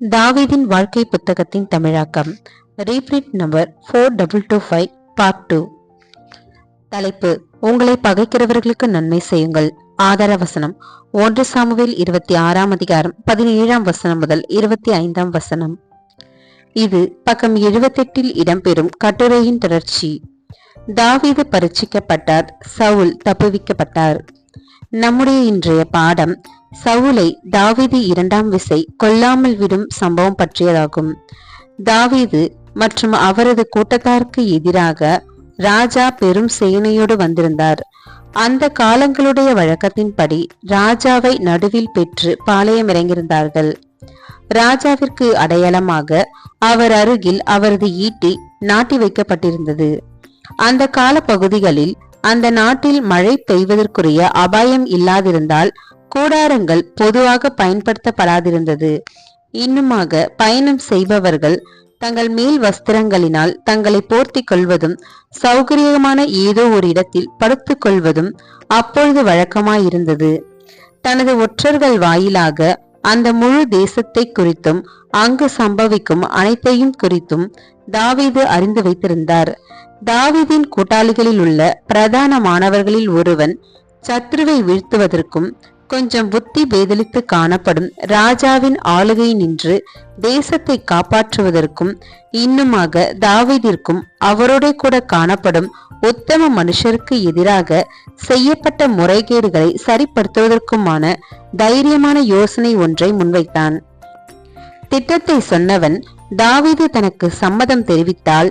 தாவீதின் வாழ்க்கை புத்தகத்தின் தமிழாக்கம். Reprint number four double two five part two தலைப்பு உங்களை பகைக்கிறவர்களுக்கு நன்மை செய்யுங்கள். ஆதார வசனம் ஒன்று சாமுவேல் இருபத்தி ஆறாம் அதிகாரம் பதினேழாம் வசனம் முதல் இருபத்தி ஐந்தாம் வசனம். இது பக்கம் எழுபத்தெட்டில் இடம்பெறும் கட்டுரையின் தொடர்ச்சி. தாவீது பரீட்சிக்கப்பட்டார் சவுல் தப்புவிக்கப்பட்டார். நம்முடைய இன்றைய பாடம் சவுலை தாவீது இரண்டாம் விசை கொல்லாமல் விடும் சம்பவம் பற்றியதாகும். தாவீது மற்றும் அவரது கூட்டத்தாருக்கு எதிராக ராஜா பெரும் சேனையோடு வந்திருந்தார். அந்த காலங்களுடைய வழக்கத்தின்படி ராஜாவை நடுவில் பெற்று பாளையம் இறங்கியிருந்தார்கள். ராஜாவிற்கு அடையாளமாக அவர் அருகில் அவரது ஈட்டி நாட்டி வைக்கப்பட்டிருந்தது. அந்த கால பகுதிகளில் அந்த நாட்டில் மழை பெய்வதற்குரிய அபாயம் இல்லாதிருந்தால் கூடாரங்கள் பொதுவாக பயன்படுத்தப்படாதிருந்தது. இன்னுமாக பயணம் செய்பவர்கள் தங்கள் மேல் வஸ்திரங்களினால் தங்களை போர்த்தி கொள்வதும் சௌகரியமான ஏதோ ஒரு இடத்தில் படுத்துக் கொள்வதும் அப்பொழுது வழக்கமாயிருந்தது. தனது ஒற்றர்கள் வாயிலாக அந்த முழு தேசத்தை குறித்தும் அங்கு சம்பவிக்கும் அனைத்தையும் குறித்தும் தாவீது அறிந்து வைத்திருந்தார். தாவீதின் கூட்டாளிகளில் உள்ள பிரதான மாணவர்களில் ஒருவன் சத்ருவை வீழ்த்துவதற்கும் கொஞ்சம் புத்தி பேதலித்து காணப்படும் ராஜாவின் ஆளுகை நின்று தேசத்தை காப்பாற்றுவதற்கும் இன்னுமாக தாவீதிற்கும் அவரோட கூட காணப்படும் உத்தம மனுஷருக்கு எதிராக செய்யப்பட்ட முறைகேடுகளை சரிப்படுத்துவதற்குமான தைரியமான யோசனை ஒன்றை முன்வைத்தான். திட்டத்தை சொன்னவன் தாவீது தனக்கு சம்மதம் தெரிவித்தால்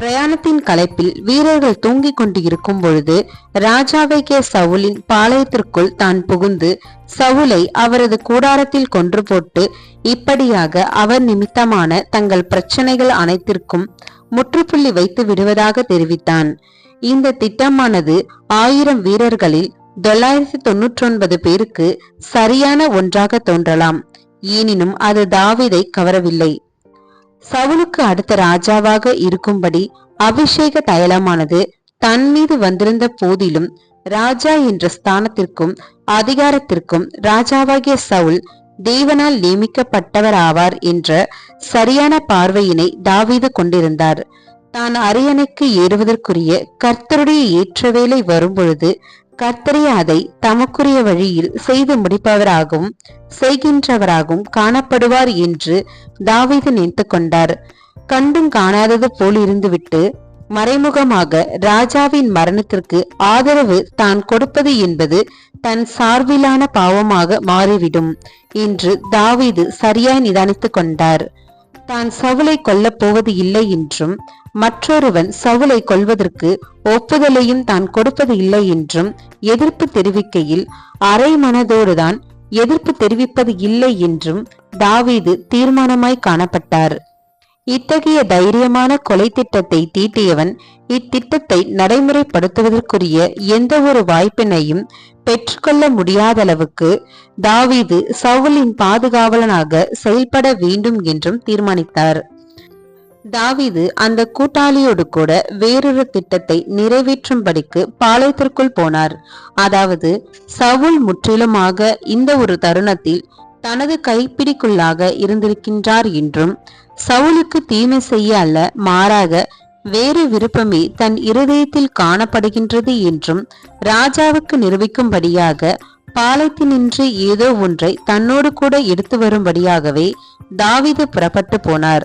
பிரயாணத்தின் களைப்பில் வீரர்கள் தூங்கிக் கொண்டு இருக்கும் பொழுது ராஜாவைக்கே சவுலின் பாளையத்திற்குள் தான் புகுந்து சவுலை அவரது கூடாரத்தில் கொன்று போட்டு இப்படியாக அவர் நிமித்தமான தங்கள் பிரச்சனைகள் அனைத்திற்கும் முற்றுப்புள்ளி வைத்து விடுவதாக தெரிவித்தான். இந்த திட்டமானது ஆயிரம் வீரர்களில் தொள்ளாயிரத்தி தொன்னூற்றி ஒன்பது பேருக்கு சரியான ஒன்றாக தோன்றலாம். எனினும் அது தாவிதை கவரவில்லை. சவுலுக்கு அடுத்த ராஜாவாக இருக்கும்படி அபிஷேக தைலமானது தன் மீது வந்திருந்த போதிலும் ராஜா என்ற ஸ்தானத்திற்கும் அதிகாரத்திற்கும் ராஜாவாகிய சவுல் தேவனால் நியமிக்கப்பட்டவர் ஆவார் என்ற சரியான பார்வையினை தாவீது கொண்டிருந்தார். தான் அரியணைக்கு ஏறுவதற்குரிய கர்த்தருடைய ஏற்ற வேலை வரும்பொழுது கர்த்தரே அதை தமக்குரிய வழியில் செய்து முடிப்பவராகவும் செய்கின்றவராகவும் காணப்படுவார் என்று தாவீது நினைத்து கொண்டார். கண்டும் காணாதது போல் இருந்துவிட்டு மறைமுகமாக ராஜாவின் மரணத்திற்கு ஆதரவு தான் கொடுப்பது என்பது தன் சார்பிலான பாவமாக மாறிவிடும் என்று தாவீது சரியாய் நிதானித்துக் கொண்டார். தான் சவுளை கொல்லப் போவது இல்லை என்றும் மற்றொருவன் சவுளை கொள்வதற்கு ஒப்புதலையும் தான் கொடுப்பது இல்லை என்றும் எதிர்ப்பு தெரிவிக்கையில் அரை மனதோடுதான் எதிர்ப்பு தெரிவிப்பது இல்லை என்றும் தாவீது தீர்மானமாய் காணப்பட்டார். இத்தகைய தைரியமான கொலை திட்டத்தை தீட்டியவன் இத்திட்டத்தை நடைமுறைப்படுத்துவதற்குரிய எந்த ஒரு வாய்ப்பினையும் பெற்றுக்கொள்ள முடியாத அளவுக்கு தாவீது சவுலின் பாதுகாவலனாக செயல்பட வேண்டும் என்றும் தீர்மானித்தார். தாவிது அந்த கூட்டாளியோடு கூட வேறொரு திட்டத்தை நிறைவேற்றும்படிக்கு பாளையத்திற்குள் போனார். அதாவது சவுல் முற்றிலுமாக இந்த ஒரு தருணத்தில் தனது கைப்பிடிக்குள்ளாக இருந்திருக்கின்றார் என்றும் சவுலுக்கு தீமை செய்ய அல்ல மாறாக வேறு விருப்பமே தன் இருதயத்தில் காணப்படுகின்றது என்றும் ராஜாவுக்கு நிரூபிக்கும்படியாக பாலத்தினின்று ஏதோ ஒன்றை தன்னோடு கூட எடுத்து வரும்படியாகவே தாவிது புறப்பட்டு போனார்.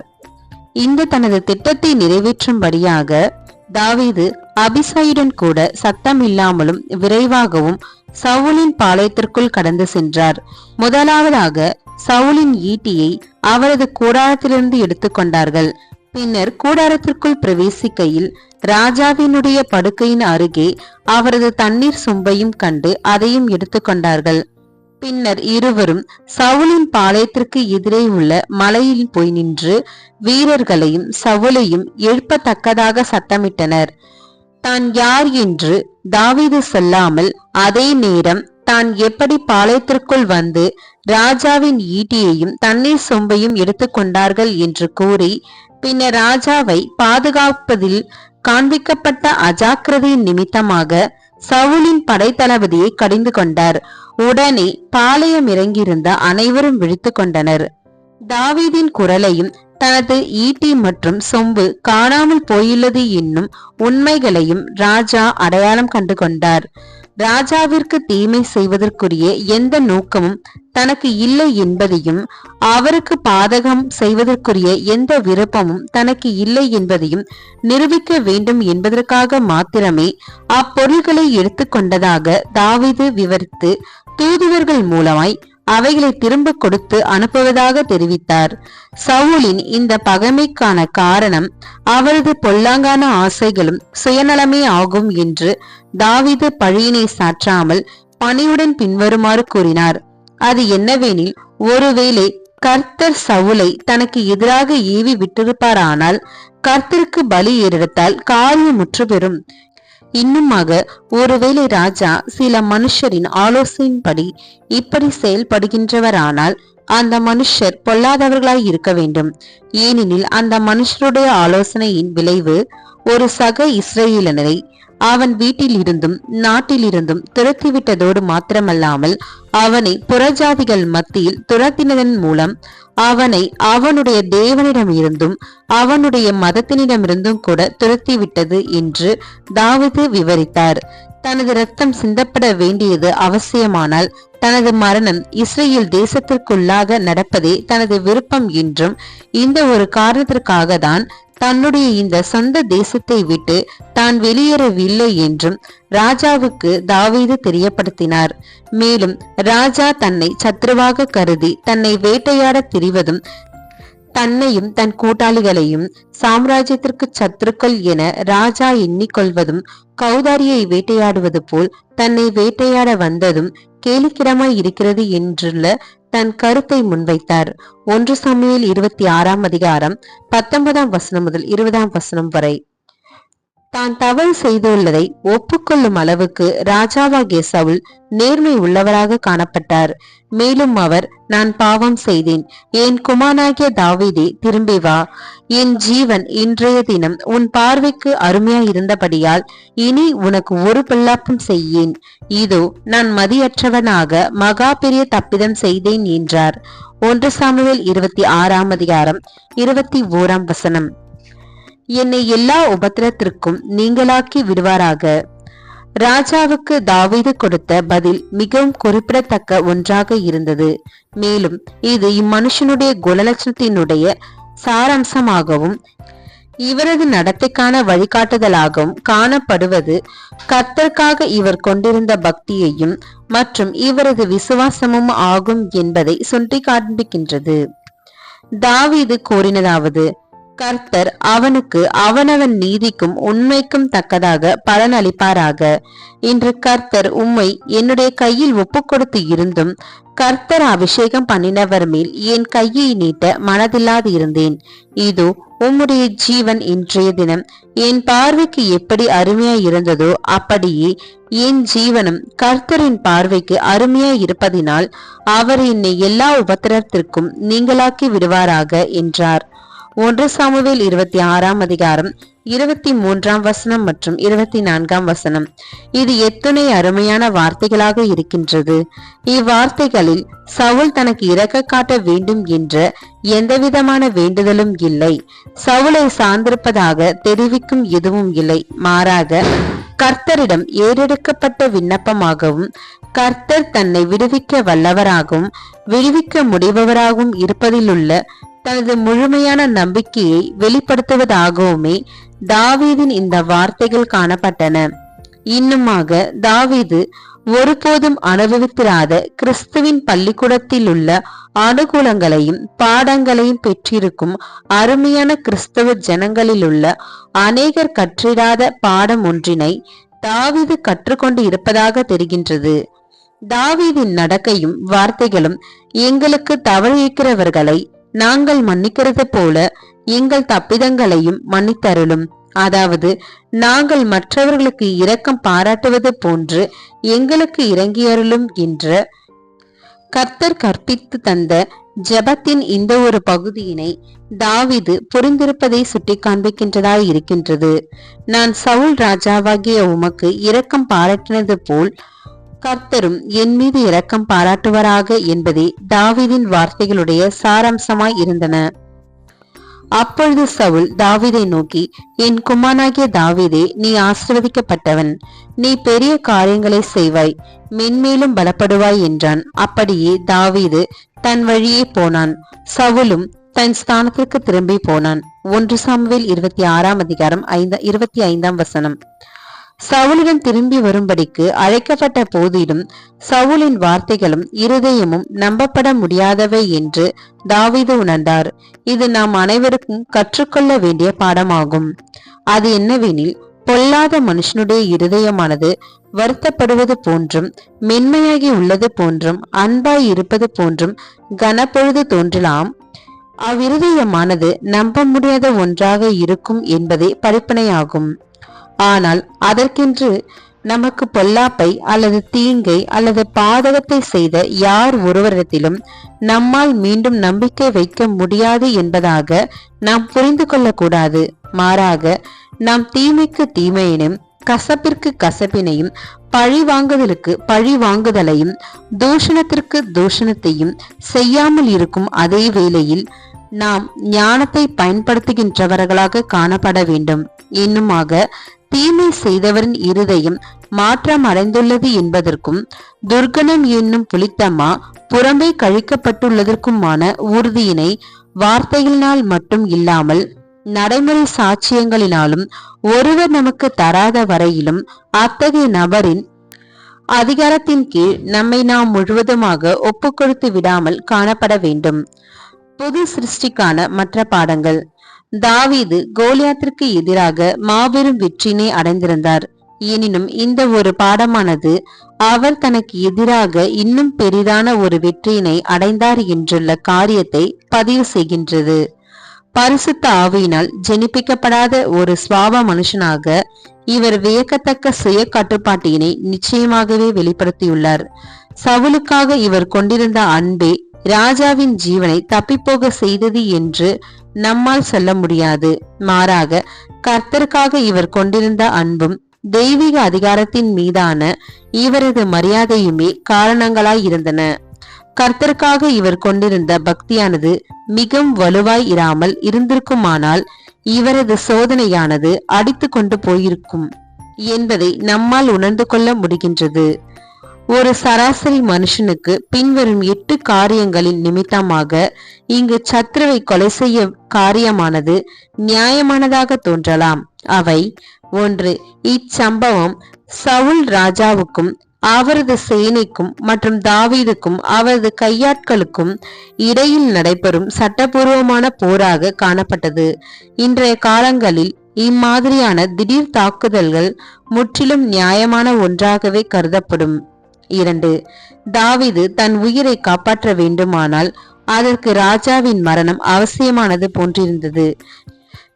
இந்த தனது திட்டத்தை நிறைவேற்றும்படியாக தாவீது அபிசாயுடன் கூட சத்தம் இல்லாமலும் விரைவாகவும் சவுலின் பாளையத்திற்குள் கடந்து சென்றார். முதலாவதாக சவுலின் ஈட்டியை அவரது கூடாரத்திலிருந்து எடுத்துக்கொண்டார்கள் பின்னர் கூடாரத்திற்குள் பிரவேசிக்கையில் ராஜாவினுடைய படுக்கையின் அருகே அவரது தண்ணீர் சும்பையும் கண்டு அதையும் எடுத்துக்கொண்டார்கள் பின்னர் இருவரும் சவுலின் பாளையத்திற்கு எதிரே உள்ள மலையில் போய் நின்று வீரர்களையும் சவுலையும் எழுப்பத்தக்கதாக சத்தமிட்டனர். தான் யார் என்று தாவீது சொல்லாமல் அதே நேரம் தான் எப்படி பாளையத்திற்குள் வந்து ராஜாவின் ஈட்டியையும் தண்ணீர் சொம்பையும் எடுத்துக்கொண்டார்கள் என்று கூறி பின்னர் ராஜாவை பாதுகாப்பதில் காண்பிக்கப்பட்ட அஜாக்கிரதையின் நிமித்தமாக சவுலின் படைத்தளபதியை கடிந்து கொண்டார். உடனே பாளையம் இறங்கியிருந்த அனைவரும் விழித்து கொண்டனர். தாவீதின் குரலையும் தனது ஈட்டி மற்றும் சொம்பு காணாமல் போயுள்ளது என்னும் உண்மைகளையும் ராஜா அடையாளம் கண்டு கொண்டார் ராஜாவிற்கு தீமை செய்வதற்குரிய எந்த நோக்கமும் தனக்கு இல்லை என்பதையும் அவருக்கு பாதகம் செய்வதற்குரிய எந்த விருப்பமும் தனக்கு இல்லை என்பதையும் நிரூபிக்க வேண்டும் என்பதற்காக மாத்திரமே அப்பொருள்களை எடுத்துக்கொண்டதாக தாவிது விவரித்து தூதுவர்கள் மூலமாய் அவைகளை திரும்ப கொடுத்து அனுப்புவதாக தெரிவித்தார். சவுலின் இந்த பகைமைக்கான காரணம் அவரது பொல்லாங்கான ஆசைகளும் சுயநலமே ஆகும் என்று தாவிது பழியினை சாற்றாமல் பணியுடன் பின்வருமாறு கூறினார். அது என்னவெனில் ஒருவேளை கர்த்தர் சவுலை தனக்கு எதிராக ஏவி விட்டிருப்பாரானால் கர்த்தருக்கு பலி ஏறெடுத்தால் காரியம் முற்றுபெறும். இன்னுமாக ஒருவேளை ராஜா சில மனுஷரின் ஆலோசனையின்படி இப்படி செயல்படுகின்றவரானால் அந்த மனுஷர் பொல்லாதவர்களாய் இருக்க வேண்டும். ஏனெனில் அந்த மனுஷருடைய ஆலோசனையின் விளைவு ஒரு சக இஸ்ரேலனரை அவன் வீட்டில் இருந்தும் நாட்டில் இருந்தும் துரத்திவிட்டதோடு மாத்திரமல்லாமல் அவனை புறஜாதிகள் மத்தியில் துரத்தினதன் மூலம் அவனை அவனுடைய தேவனிடம் இருந்தும் அவனுடைய மதத்தினிடமிருந்தும் கூட துரத்திவிட்டது என்று தாவது விவரித்தார். தனது ரத்தம் சிந்தப்பட வேண்டியது அவசியமானால் தனது மரணம் இஸ்ரேல் தேசத்திற்குள்ளாக நடப்பதே தனது விருப்பம் என்றும் இந்த ஒரு காரணத்திற்காக தான் தன்னுடைய இந்த சொந்த தேசத்தை விட்டு தான் வெளியேறவில்லை இல்லை என்றும் ராஜாவுக்கு தாவீது தெரியப்படுத்தினார். மேலும் ராஜா தன்னை சத்ருவாக கருதி தன்னை வேட்டையாட திரிவதும் தன்னையும் தன் கூட்டாளிகளையும் சாம்ராஜ்யத்திற்கு சத்துருக்கள் என ராஜா எண்ணிக்கொள்வதும் கௌதாரியை வேட்டையாடுவது போல் தன்னை வேட்டையாட வந்ததும் கேலிக்கிடமாய் இருக்கிறது என்றுள்ள தன் கருத்தை முன்வைத்தார். ஒன்று சமையல் இருபத்தி ஆறாம் அதிகாரம் பத்தொன்பதாம் வசனம் முதல் இருபதாம் வசனம் வரை. தான் தவறு செய்துள்ளதை ஒப்புக்கொள்ளும் அளவுக்கு ராஜாவாகிய சவுல் நேர்மை உள்ளவராக காணப்பட்டார். மேலும் அவர் நான் பாவம் செய்தேன். என் குமாரனாகிய தாவிதே திரும்பி வா. என் ஜீவன் இன்றைய தினம் உன் பார்வைக்கு அருமையா இருந்தபடியால் இனி உனக்கு ஒரு பிள்ளாப்பும் செய்யேன். இதோ நான் மதியற்றவனாக மகா பெரிய தப்பிதம் செய்தேன் என்றார். ஒன்று சாமுவேல் இருபத்தி ஆறாம் அதிகாரம் இருபத்தி ஓராம் வசனம். என்னை எல்லா உபத்திரத்திற்கும் நீங்களாக்கி விடுவாராக. ராஜாவுக்கு தாவீது கொடுத்த பதில் மிகவும் குறிப்பிடத்தக்க ஒன்றாக இருந்தது. மேலும் இது இம்மனுஷனுடைய குணலட்சணத்தினுடைய சாரம்சமாகவும் இவரது நடத்தைக்கான வழிகாட்டுதலாகவும் காணப்படுவது கர்த்தர்க்காக இவர் கொண்டிருந்த பக்தியையும் மற்றும் இவரது விசுவாசமும் ஆகும் என்பதை சுட்டி காண்பிக்கின்றது தாவீது கூறினதாவது கர்த்தர் அவனுக்கு அவனவன் நீதிக்கும் உண்மைக்கும் தக்கதாக பலன் அளிப்பாராக இன்று கர்த்தர் உம்மை என்னுடைய கையில் ஒப்பு கொடுத்து இருந்தும் கர்த்தர் அபிஷேகம் பண்ணினவர் மேல் என் கையை நீட்ட மனதில்லாது இருந்தேன். இதோ உம்முடைய ஜீவன் இன்றைய தினம் என் பார்வைக்கு எப்படி அருமையாய் இருந்ததோ அப்படியே என் ஜீவனும் கர்த்தரின் பார்வைக்கு அருமையாய் இருப்பதினால் அவர் என்னை எல்லா உபத்திரத்திற்கும் நீங்களாக்கி விடுவாராக என்றார். ஒன்று சாமுவேல் இருபத்தி ஆறாம் அதிகாரம் இருபத்தி மூன்றாம் வசனம் மற்றும் இருபத்தி நான்காம் வசனம். இது எத்தனை அருமையான வார்த்தைகளாக இருக்கின்றது. இவ்வார்த்தைகளில் சவுல் தனக்கு இறக்க காட்ட வேண்டும் என்ற எந்தவிதமான வேண்டுதலும் இல்லை. சவுலை சார்ந்திருப்பதாக தெரிவிக்கும் எதுவும் இல்லை. மாறாக கர்த்தரிடம் ஏறெடுக்கப்பட்ட விண்ணப்பமாகவும் கர்த்தர் தன்னை விடுவிக்க வல்லவராகவும் விடுவிக்க முடிபவராகவும் இருப்பதிலுள்ள தனது முழுமையான நம்பிக்கையை வெளிப்படுத்துவதாகவுமே தாவீதின் இந்த வார்த்தைகள் காணப்பட்டன. இன்னுமாக தாவீது ஒருபோதும் அனுபவித்திராத கிறிஸ்துவின் பள்ளிக்கூடத்தில் உள்ள அனுகூலங்களையும் பாடங்களையும் பெற்றிருக்கும் அருமையான கிறிஸ்தவ ஜனங்களில் உள்ள அநேகர் கற்றிடாத பாடம் ஒன்றினை தாவீது கற்றுக்கொண்டு இருப்பதாக தெரிகின்றது. தாவீதின் நடக்கையும் வார்த்தைகளும் எங்களுக்கு தவறியிருக்கிறவர்களை நாங்கள் மன்னிக்கிறது போல எங்கள் தப்பிதங்களையும் மன்னித்தருளும். அதாவது நாங்கள் மற்றவர்களுக்கு இரக்கம் பாராட்டுவது போன்று எங்களுக்கு இறங்கியருளும் என்ற கர்த்தர் கற்பித்து தந்த ஜெபத்தின் இந்த ஒரு பகுதியினை தாவிது புரிந்திருப்பதை சுட்டி காண்பிக்கின்றதாய் இருக்கின்றது. நான் சவுல் ராஜாவாகிய உமக்கு இரக்கம் பாராட்டினது போல் கர்த்தரும் என் மீது இரக்கம் பாராட்டுவராக என்பதே தாவிதின் வார்த்தைகளுடைய சாராம்சமாய் இருந்தன. அப்பொழுது சவுல் தாவிதை நோக்கி என் குமானாகிய தாவிதே நீ ஆசிர்வதிக்கப்பட்டவன். நீ பெரிய காரியங்களை செய்வாய். மென்மேலும் பலப்படுவாய் என்றான். அப்படியே தாவீது தன் வழியே போனான். சவுலும் தன் ஸ்தானத்திற்கு திரும்பி போனான். ஒன்று சாமுவேல் இருபத்தி ஆறாம் அதிகாரம் ஐந்த இருபத்தி ஐந்தாம் வசனம். சவுலிடம் திரும்பி வரும்படிக்கு அழைக்கப்பட்ட போதிலும் சவுலின் வார்த்தைகளும் இருதயமும் நம்பப்பட முடியாதவை என்று தாவீது உணர்ந்தார். இது நாம் அனைவருக்கும் கற்றுக்கொள்ள வேண்டிய பாடமாகும். அது என்னவெனில் பொல்லாத மனுஷனுடைய இருதயமானது வருத்தப்படுவது போன்றும் மென்மையாகி உள்ளது போன்றும் அன்பாய் இருப்பது போன்றும் கனப்பொழுது தோன்றலாம். அவ்விருதயமானது நம்ப முடியாத ஒன்றாக இருக்கும் என்பதே படிப்பனையாகும். ஆனால் அதற்கென்று நமக்கு பொல்லாப்பை அல்லது தீங்கை அல்லது பாதகத்தை செய்த யார் ஒருவரிடத்திலும் நம்மால் மீண்டும் நம்பிக்கை வைக்க முடியாது என்பதாக நாம் புரிந்து கொள்ளக்கூடாது. மாறாக நாம் தீமைக்கு தீமையினும் கசப்பிற்கு கசப்பினையும் பழி வாங்குதலுக்கு பழி வாங்குதலையும் தூஷணத்திற்கு தூஷணத்தையும் செய்யாமல் இருக்கும் அதே வேளையில் நாம் ஞானத்தை பயன்படுத்துகின்றவர்களாக காணப்பட வேண்டும். இன்னுமாக தீமை செய்தவரின் இருதயம் மாற்றம் அடைந்துள்ளது என்பதற்கும் துர்கணம் என்னும் புலித்தம்மா புறம்பே கழிக்கப்பட்டுள்ளதற்குமான உறுதியினை வார்த்தைகளினால் மட்டும் இல்லாமல் நடைமுறை சாட்சியங்களினாலும் ஒருவர் நமக்கு தராத வரையிலும் அத்தகைய நபரின் அதிகாரத்தின் கீழ் நம்மை நாம் முழுவதுமாக ஒப்புக்கொடுத்து விடாமல் காணப்பட வேண்டும். புது சிருஷ்டிக்கான மற்ற பாடங்கள். தாவீது கோலியாத்திற்கு எதிராக மாபெரும் வெற்றினை அடைந்திருந்தார். எனினும் இந்த ஒரு பாடமானது அவர் தனக்கு எதிராக இன்னும் பெரிதான ஒரு வெற்றியினை அடைந்தார் என்றுள்ள காரியத்தை பதிவு செய்கின்றது. பரிசுத்த ஆவியினால் ஜெனிப்பிக்கப்படாத ஒரு சுவாப மனுஷனாக இவர் வியக்கத்தக்க சுய கட்டுப்பாட்டினை நிச்சயமாகவே வெளிப்படுத்தியுள்ளார். சவுலுக்காக இவர் கொண்டிருந்த அன்பே ராஜாவின் ஜீவனை தப்பிப்போக செய்தது என்று நம்மால் சொல்ல முடியாது. மாறாக கர்த்தருக்காக இவர் கொண்டிருந்த அன்பும் தெய்வீக அதிகாரத்தின் மீதான இவரது மரியாதையுமே காரணங்களாய் இருந்தன. கர்த்தருக்காக இவர் கொண்டிருந்த பக்தியானது மிகவும் வலுவாய் இராமல் இருந்திருக்குமானால் இவரது சோதனையானது அடித்து கொண்டு போயிருக்கும் என்பதை நம்மால் உணர்ந்து கொள்ள முடிகின்றது. ஒரு சராசரி மனுஷனுக்கு பின்வரும் எட்டு காரியங்களின் நிமித்தமாக இங்கு சத்ருவை கொலை செய்ய காரியமானது நியாயமானதாக தோன்றலாம். அவை ஒன்று இச்சம்பவம் சவுல் ராஜாவுக்கும் அவரது சேனைக்கும் மற்றும் தாவீதுக்கும் அவரது கையாட்களுக்கும் இடையில் நடைபெறும் சட்டபூர்வமான போராக காணப்பட்டது. இன்றைய காலங்களில் இம்மாதிரியான திடீர் தாக்குதல்கள் முற்றிலும் நியாயமான ஒன்றாகவே கருதப்படும். இரண்டு தாவிது தன் உயிரை காப்பாற்ற வேண்டுமானால் அதற்கு ராஜாவின் மரணம் அவசியமானது போன்றிருந்தது.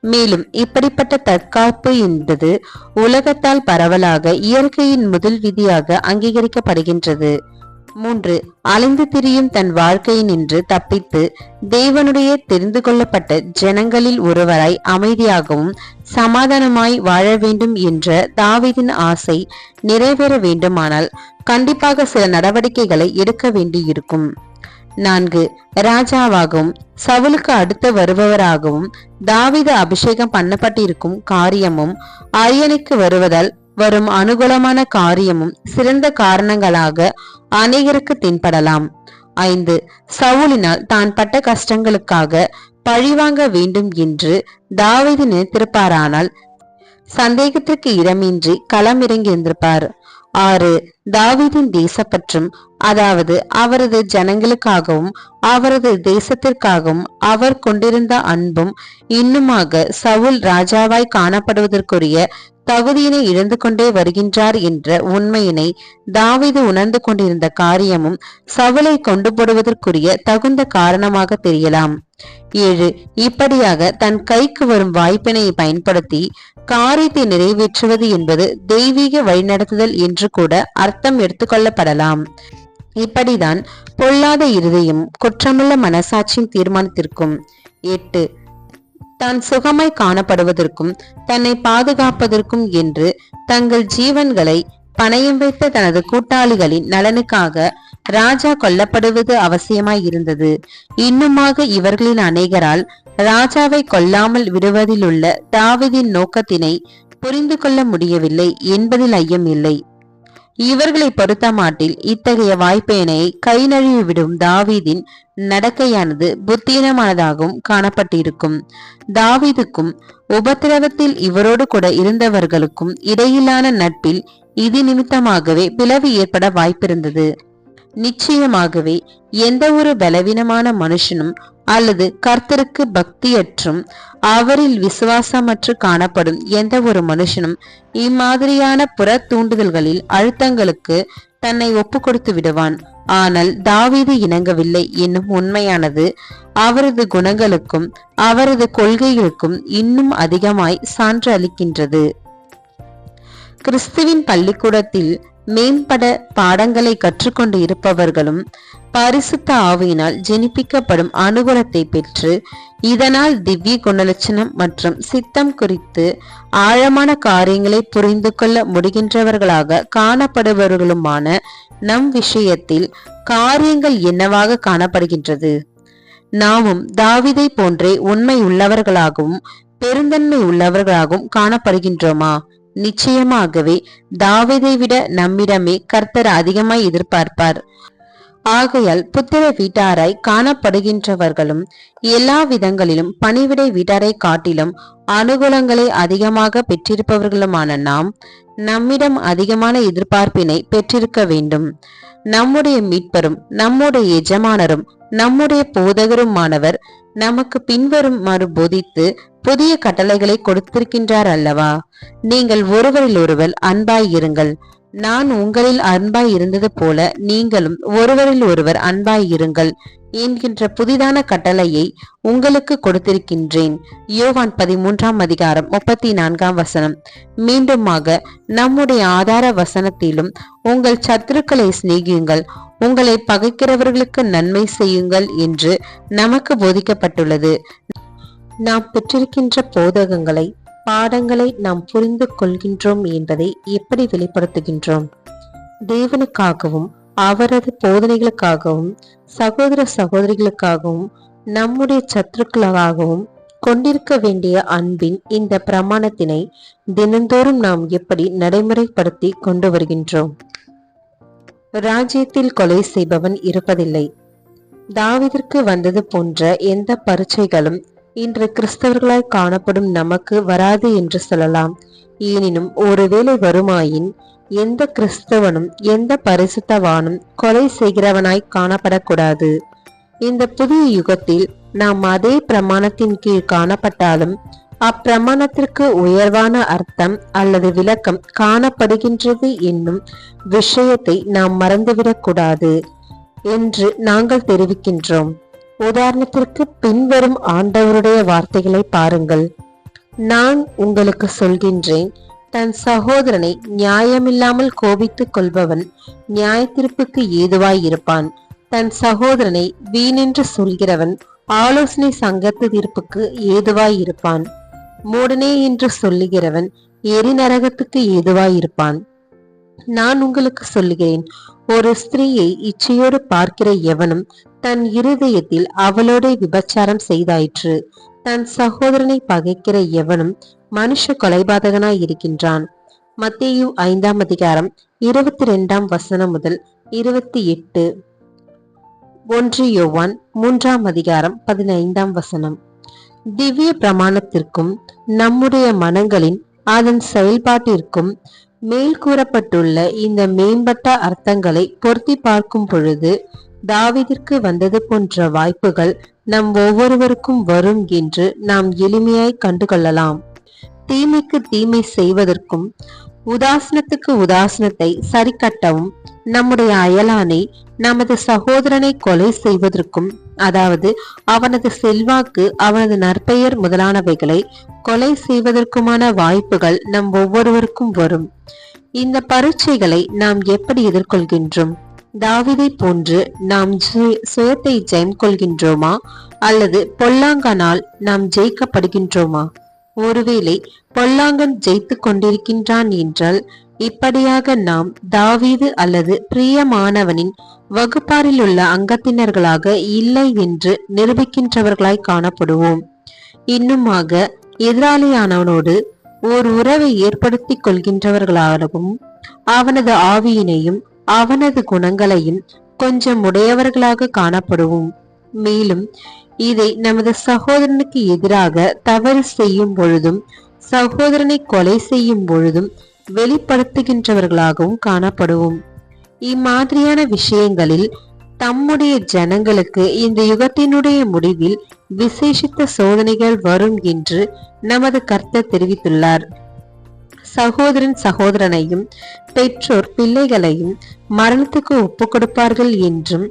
மேலும் இப்படிப்பட்ட தற்காப்பு என்பது உலகத்தால் பரவலாக இயற்கையின் முதல் விதியாக அங்கீகரிக்கப்படுகின்றது. மூன்று. அலைந்து திரியும் தன் வாழ்க்கையினின்று தப்பித்து தேவனுடைய தெரிந்து கொள்ளப்பட்ட ஜனங்களில் ஒருவராய் அமைதியாகவும் சமாதானமாய் வாழ வேண்டும் என்ற தாவிதின் ஆசை நிறைவேற வேண்டுமானால் கண்டிப்பாக சில நடவடிக்கைகளை எடுக்க வேண்டியிருக்கும். நான்கு. ராஜாவாகவும் சவுலுக்கு அடுத்து வருபவராகவும் தாவித அபிஷேகம் பண்ணப்பட்டிருக்கும் காரியமும் அரியணைக்கு வருவதால் வரும் அனுகூலமான காரியமும் சிறந்த காரணங்களாக அநேகருக்கு தென்படலாம். ஐந்து சவுலினால் தான் பட்ட கஷ்டங்களுக்காக பழிவாங்க வேண்டும் என்று தாவீது நினைத்திருப்பாரானால் சந்தேகத்திற்கு இடமின்றி களம் இறங்கியிருந்திருப்பார் ஆறு தாவீதின் தேசப்பற்றும் அதாவது அவரது ஜனங்களுக்காகவும் அவரது தேசத்திற்காகவும் அவர் கொண்டிருந்த அன்பும் இன்னுமாக சவுல் ராஜாவாய் காணப்படுவதற்குரிய தகுதியினை இழந்து கொண்டே வருகின்றார் என்ற உண்மையினை தாவிது உணர்ந்து கொண்டிருந்த காரியமும் சவுளை கொண்டு போடுவதற்குரிய தகுந்த காரணமாக தெரியலாம். ஏழு இப்படியாக தன் கைக்கு வரும் வாய்ப்பினை பயன்படுத்தி காரியத்தை நிறைவேற்றுவது என்பது தெய்வீக வழிநடத்துதல் என்று கூட அர்த்தம் எடுத்துக்கொள்ளப்படலாம். இப்படிதான் பொல்லாத இருதயம் குற்றமுள்ள மனசாட்சியின் தீர்மானத்திற்கும். எட்டு தான் சுகமாய் காணப்படுவதற்கும் தன்னை பாதுகாப்பதற்கும் என்று தங்கள் ஜீவன்களை பணயம் வைத்த தனது கூட்டாளிகளின் நலனுக்காக ராஜா கொல்லப்படுவது அவசியமாய் இருந்தது. இன்னுமாக இவர்களின் அநேகரால் ராஜாவை கொல்லாமல் விடுவதிலுள்ள தாவிதின் நோக்கத்தினை புரிந்து கொள்ள முடியவில்லை என்பதில் ஐயம் இல்லை இவர்களை பொறுத்தமாட்டில் இத்தகைய வாய்ப்பேனை கை நழுவிவிடும் தாவீதின் நடக்கையானது புத்தீனமானதாகவும் காணப்பட்டிருக்கும். தாவீதுக்கும் உபத்திரவத்தில் இவரோடு கூட இருந்தவர்களுக்கும் இடையிலான நட்பில் இது நிமித்தமாகவே பிளவு ஏற்பட வாய்ப்பிருந்தது. நிச்சயமாகவே எந்த ஒரு பலவீனமான மனுஷனும் அல்லது கர்த்தருக்கு பக்தியற்றும் அவரில் விசுவாசமற்று காணப்படும் எந்த ஒரு மனுஷனும் இம்மாதிரியான புற தூண்டுதல்களில் அழுத்தங்களுக்கு தன்னை ஒப்பு கொடுத்து விடுவான். ஆனால் தாவீது இணங்கவில்லை என்னும் உண்மையானது அவரது குணங்களுக்கும் அவரது கொள்கைகளுக்கும் இன்னும் அதிகமாய் சான்று அளிக்கின்றது. கிறிஸ்துவின் பள்ளிக்கூடத்தில் மேம்பட பாடங்களை கற்றுக்கொண்டு இருப்பவர்களும் பரிசுத்த ஆவியினால் ஜெனிப்பிக்கப்படும் அனுகூலத்தை பெற்று இதனால் திவ்ய குணலட்சணம் மற்றும் சித்தம் குறித்து ஆழமான காரியங்களை புரிந்து கொள்ள முடிகின்றவர்களாக காணப்படுபவர்களுமான நம் விஷயத்தில் காரியங்கள் என்னவாக காணப்படுகின்றது? நாமும் தாவிதை போன்றே உண்மை உள்ளவர்களாகவும் பெருந்தன்மை உள்ளவர்களாகவும் காணப்படுகின்றோமா? நிச்சயமாகவே தாவிதை விட நம்மிடமே கர்த்தர் அதிகமாய் எதிர்பார்ப்பார். ஆகையால் புத்திர வீட்டாராய் காணப்படுகின்றவர்களும் எல்லா விதங்களிலும் பணிவிடை வீட்டாரை காட்டிலும் அனுகூலங்களை அதிகமாக பெற்றிருப்பவர்களுமான நாம் நம்மிடம் அதிகமான எதிர்பார்ப்பினை பெற்றிருக்க வேண்டும். நம்முடைய மீட்பரும் நம்முடைய எஜமானரும் நம்முடைய போதகருமானவர் நமக்கு பின்வரும் மறு போதித்து புதிய கட்டளைகளை கொடுத்திருக்கின்றார் அல்லவா? நீங்கள் ஒருவரில் ஒருவர் அன்பாய் இருங்கள். நான் உங்களில் அன்பாய் இருந்தது போல நீங்களும் ஒருவரில் ஒருவர் அன்பாய் இருங்கள் என்கின்ற புதிதான கட்டளையை உங்களுக்கு கொடுத்திருக்கின்றேன். யோவான் பதிமூன்றாம் அதிகாரம் முப்பத்தி நான்காம் வசனம். மீண்டுமாக நம்முடைய ஆதார வசனத்திலும் உங்கள் சத்துருக்களை சிநேகியுங்கள். உங்களை பகைக்கிறவர்களுக்கு நன்மை செய்யுங்கள் என்று நமக்கு போதிக்கப்பட்டுள்ளது. நாம் பெற்றிருக்கின்ற போதகங்களை பாடங்களை நாம் புரிந்து கொள்கின்றோம் என்பதை எப்படி வெளிப்படுத்துகின்றோம்? தேவனுக்காகவும் அவரது போதனைகளுக்காகவும் சகோதர சகோதரிகளுக்காகவும் நம்முடைய சத்துருக்களாகவும் கொண்டிருக்க வேண்டிய அன்பின் இந்த பிரமாணத்தினை தினந்தோறும் நாம் எப்படி நடைமுறைப்படுத்தி கொண்டு வருகின்றோம்? ராஜ்யத்தில் கொலை செய்பவன் இருப்பதில்லை. தாவிதற்கு வந்தது போன்ற எந்த பரீட்சைகளும் இன்று கிறிஸ்தவர்களாய் காணப்படும் நமக்கு வராது என்று சொல்லலாம். எனினும் ஒருவேளை வருமாயின் எந்த கிறிஸ்தவனும் எந்த பரிசுத்தவானும் கொலை செய்கிறவனாய் காணப்படக்கூடாது. இந்த புதிய யுகத்தில் நாம் அதே பிரமாணத்தின் கீழ் காணப்பட்டாலும் அப்பிரமாணத்திற்கு உயர்வான அர்த்தம் அல்லது விளக்கம் காணப்படுகின்றது என்னும் விஷயத்தை நாம் மறந்துவிடக்கூடாது என்று நாங்கள் தெரிவிக்கின்றோம். உதாரணத்திற்கு பின்வரும் ஆண்டவருடைய வார்த்தைகளை பாருங்கள். நான் உங்களுக்கு சொல்கின்றேன் தன் சகோதரனை நியாயமில்லாமல் கோபித்துக் கொள்பவன் நியாயத்திருப்புக்கு ஏதுவாய் இருப்பான். தன் சகோதரனை வீணென்று சொல்கிறவன் ஆலோசனை சங்கத்து தீர்ப்புக்கு ஏதுவாய் இருப்பான். மூடனே என்று சொல்லுகிறவன் எரிநரகத்துக்கு ஏதுவாய் இருப்பான். நான் உங்களுக்கு சொல்லுகிறேன் ஒரு ஸ்திரீயை இச்சையோடு பார்க்கிற எவனும் தன் இருதயத்தில் அவளோட விபச்சாரம் செய்தாயிற்று. தன் சகோதரனை பகைக்கிற எவனும் மனுஷ கொலைபாதகனாய் இருக்கின்றான். மத்தேயு ஐந்தாம் அதிகாரம் இருபத்தி ரெண்டாம் வசனம் முதல் இருபத்தி எட்டு. ஒன்று யோவான் மூன்றாம் அதிகாரம் பதினைந்தாம் வசனம். திவ்ய பிரமாணத்திற்கும் நம்முடைய மனங்களின் அதன் செயல்பாட்டிற்கும் மேல் கூறப்பட்டுள்ள இந்த மேம்பட்ட அர்த்தங்களை பொருத்தி பார்க்கும் பொழுது தாவிதிற்கு வந்தது போன்ற வாய்ப்புகள் நம் ஒவ்வொருவருக்கும் வரும் என்று நாம் எளிமையாய் கண்டுகொள்ளலாம். தீமைக்கு தீமை செய்வதற்கும் உதாசனத்துக்கு உதாசனத்தை சரிக்கட்டவும் நம்முடைய அயலானை நமது சகோதரனை கொலை செய்வதற்கும் அதாவது அவனது செல்வாக்கு அவனது நற்பெயர் முதலானவைகளை கொலை செய்வதற்குமான வாய்ப்புகள் நம் ஒவ்வொருவருக்கும் வரும். இந்த பரீட்சைகளை நாம் எப்படி எதிர்கொள்கின்றோம்? தாவிதை போன்று நாம் சுயத்தை ஜெயம் கொள்கின்றோமா? அல்லது பொல்லாங்கனால் நாம் ஜெயிக்கப்படுகின்றோமா? ஒருவேளை பொல்லாங்கன் ஜெயித்து கொண்டிருக்கின்றான் என்றால் இப்படியாக நாம் தாவீது அல்லது பிரியமானவனின் வகுப்பாரில் உள்ள அங்கத்தினர்களாக இல்லை என்று நிரூபிக்கின்றவர்களாய் காணப்படுவோம். இன்னுமாக எதிராளியானவனோடு ஓர் உறவை ஏற்படுத்தி கொள்கின்றவர்களாகவும் அவனது ஆவியினையும் அவனது குணங்களையும் கொஞ்சம் உடையவர்களாக காணப்படுவோம். மேலும் இதை நமது சகோதரனுக்கு எதிராக தவறு செய்யும் பொழுதும் சகோதரனை கொலை செய்யும் பொழுதும் வெளிப்படுத்துகின்றவர்களாகவும் காணப்படுவோம். இம்மாதிரியான விஷயங்களில் தம்முடைய ஜனங்களுக்கு இந்த யுகத்தினுடைய முடிவில் விசேஷித்த சோதனைகள் வரும் என்று நமது கர்த்தர் தெரிவித்துள்ளார். சகோதரன் சகோதரனையும் பெற்றோர் பிள்ளைகளையும் மரணத்துக்கு ஒப்பு கொடுப்பார்கள் என்றும்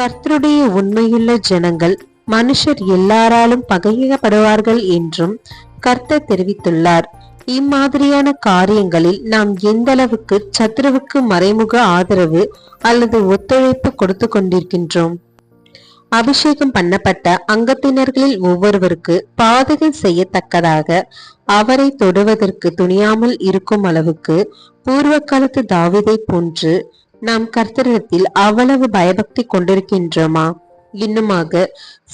கர்த்தருடைய உண்மையுள்ள ஜனங்கள் மனுஷர் எல்லாராலும் பகையப்படுவார்கள் என்றும் கர்த்தர் தெரிவித்துள்ளார். இம்மாதிரியான காரியங்களில் நாம் எந்த அளவுக்கு சத்ருவுக்கு மறைமுக ஆதரவு அல்லது ஒத்துழைப்பு கொடுத்து கொண்டிருக்கின்றோம்? அபிஷேகம் பண்ணப்பட்ட அங்கத்தினர்களில் ஒவ்வொருவருக்கு பாதகம் செய்யத்தக்கதாக அவரை தொடுவதற்கு துணியாமல் இருக்கும் அளவுக்கு பூர்வ காலத்து தாவிதை போன்று நாம் கர்த்தரிடத்தில் அவ்வளவு பயபக்தி கொண்டிருக்கின்றோமா? இன்னுமாக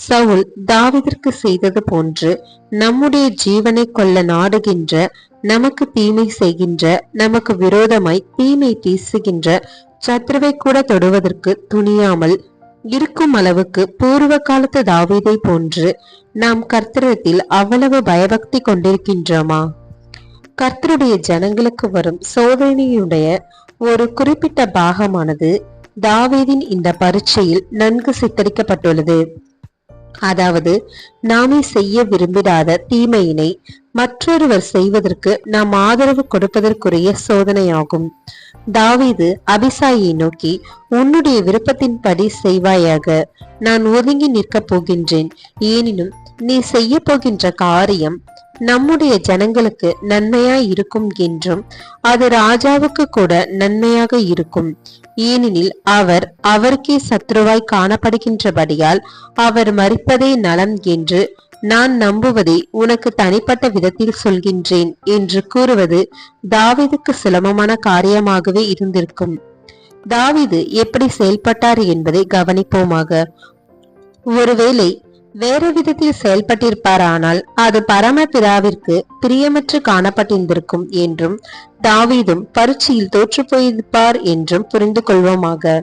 சவுல் தாவிதற்கு செய்தது போன்று நம்முடைய ஜீவனை கொள்ள நாடுகின்ற நமக்கு தீமை செய்கின்ற நமக்கு விரோதமாய் தீமை தீசுகின்ற சத்ருவை கூட தொடுவதற்கு துணியாமல் இருக்கும் அளவுக்கு பூர்வ காலத்து தாவீதை போன்று நாம் கர்த்தரத்தில் அவ்வளவு பயபக்தி கொண்டிருக்கின்றோமா? கர்த்தருடைய ஜனங்களுக்கு வரும் சோதனையுடைய ஒரு குறிப்பிட்ட பாகமானது தாவீதின் இந்த பரீட்சையில் நன்கு சித்தரிக்கப்பட்டுள்ளது. அதாவது நாமே செய்ய விரும்பிடாத தீமையினை மற்றொருவர் செய்வதற்கு நாம் ஆதரவு கொடுப்பதற்குரிய சோதனையாகும். தாவீது அபிசாயை நோக்கி உன்னுடைய விருப்பத்தின்படி செய்வாயாக. நான் ஒதுங்கி நிற்கப் போகின்றேன். ஏனினும் நீ செய்ய போகின்ற காரியம் நம்முடைய ஜனங்களுக்கு நன்மையாய் இருக்கும் என்றும் அது ராஜாவுக்கு கூட நன்மையாக இருக்கும். ஏனெனில் அவர் அவருக்கே சத்ருவாய் காணப்படுகின்றபடியால் அவர் மறிப்பதே நலம் என்று நான் நம்புவதை உனக்கு தனிப்பட்ட விதத்தில் சொல்கின்றேன் என்று கூறுவது தாவிதுக்கு சுலபமான காரியமாகவே இருந்திருக்கும். தாவிது எப்படி செயல்பட்டார் என்பதை கவனிப்போமாக. ஒருவேளை வேறு விதத்தில் செயல்பட்டிருப்பாரானால் அது பரமபிதாவிற்கு பிரியமற்று காணப்பட்டிருந்திருக்கும் என்றும் தாவீதும் பரீட்சையில் தோற்று போயிருப்பார் என்றும் புரிந்து கொள்வோமாக.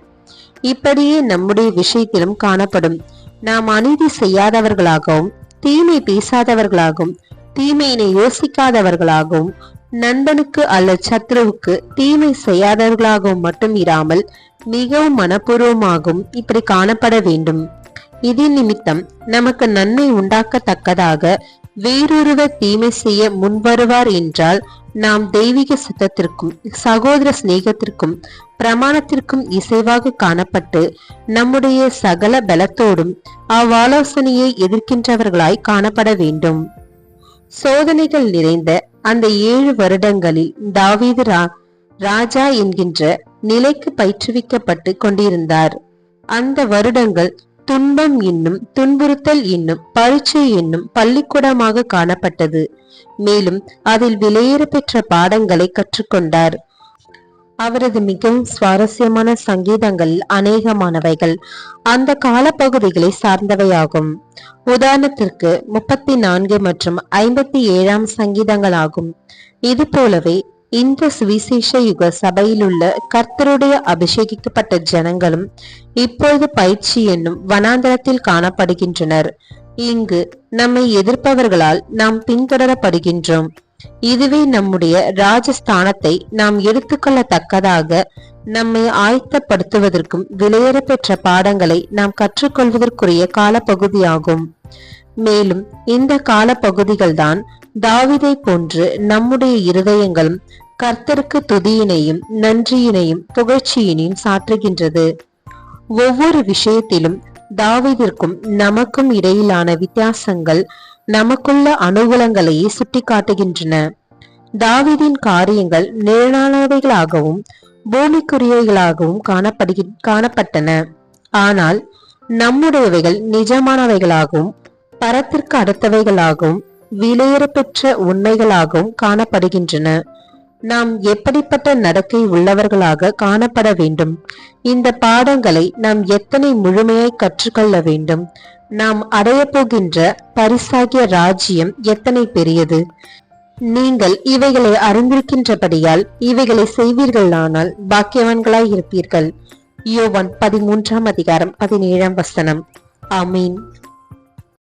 இப்படியே நம்முடைய விஷயத்திலும் காணப்படும். நாம் அநீதி செய்யாதவர்களாகவும் தீமை பேசாதவர்களாகும் தீமையினை யோசிக்காதவர்களாகவும் நண்பனுக்கு அல்ல சத்ருவுக்கு தீமை செய்யாதவர்களாகவும் மட்டும் இராமல் மிகவும் மனப்பூர்வமாகவும் இப்படி காணப்பட வேண்டும். இதன் நிமித்தம் நமக்கு நன்மை உண்டாக்கத்தக்கதாக வேறொருவர் தீமை செய்ய முன்வருவார் என்றால் நாம் தெய்வீக சித்தத்திற்கும் சகோதர சிநேகத்திற்கும் பிரமாணத்திற்கும் இசைவாக காணப்பட்டு நம்முடைய சகல பலத்தோடும் அவ்வாலோசனையை எதிர்க்கின்றவர்களாய் காணப்பட வேண்டும். சோதனைகள் நிறைந்த அந்த ஏழு வருடங்களில் தாவீது ராஜா என்கின்ற நிலைக்கு பயிற்றுவிக்கப்பட்டு கொண்டிருந்தார். அந்த வருடங்கள் துன்பம் என்னும் துன்புறுத்தல் என்னும் பரீட்சை என்னும் பள்ளிக்கூடமாக காணப்பட்டது. மேலும் அதில் விலையேற பெற்ற பாடங்களை கற்றுக்கொண்டார். அவரது மிகவும் சுவாரஸ்யமான சங்கீதங்களில் அநேகமானவைகள். அந்த காலப்பகுதிகளை சார்ந்தவையாகும். உதாரணத்திற்கு முப்பத்தி நான்கு மற்றும் ஐம்பத்தி ஏழாம் சங்கீதங்களாகும். இது போலவே இந்த சுவிசேஷ யுக சபையிலுள்ள கர்த்தருடைய அபிஷேகிக்கப்பட்ட ஜனங்களும் இப்பொழுது பயிற்சி என்னும் வனாந்தரத்தில் காணப்படுகின்றனர். இங்கு நம்மை எதிர்ப்பவர்களால் நாம் பின்தொடரப்படுகின்றோம். இதுவே நம்முடைய ராஜஸ்தானத்தை நாம் எடுத்துக்கொள்ளத்தக்கதாக நம்மை ஆயத்தப்படுத்துவதற்கும் விலையேற பெற்ற பாடங்களை நாம் கற்றுக்கொள்வதற்குரிய காலப்பகுதியாகும். மேலும் இந்த காலப்பகுதிகள்தான் தாவிதை போன்று நம்முடைய இருதயங்களும் கர்த்தருக்கு துதியினையும் நன்றியினையும் புகழ்ச்சியினையும் சாற்றுகின்றது. ஒவ்வொரு விஷயத்திலும் தாவிதிற்கும் நமக்கும் இடையிலான வித்தியாசங்கள் நமக்குள்ள அனுகூலங்களையே சுட்டிக்காட்டுகின்றன. தாவிதின் காரியங்கள் நிழலானவைகளாகவும் பூமிக்குரியவைகளாகவும் காணப்படுகி காணப்பட்டன. ஆனால் நம்முடையவைகள் நிஜமானவைகளாகவும் பரத்திற்கு அடுத்தவைகளாகவும் விலையேற பெற்ற உண்மைகளாகவும் காணப்படுகின்றன. நாம் எப்படிப்பட்ட நடக்கை உள்ளவர்களாக காணப்பட வேண்டும்? இந்த பாடங்களை நாம் எத்தனை முழுமையாய் கற்றுக்கொள்ள வேண்டும்? நாம் அடையப்போகின்ற பரிசாகிய ராஜ்யம் எத்தனை பெரியது? நீங்கள் இவைகளை அறிந்திருக்கின்றபடியால் இவைகளை செய்வீர்களானால் பாக்கியவான்களாய் இருப்பீர்கள். யோவான் பதிமூன்றாம் அதிகாரம் பதினேழாம் வசனம். அமீன்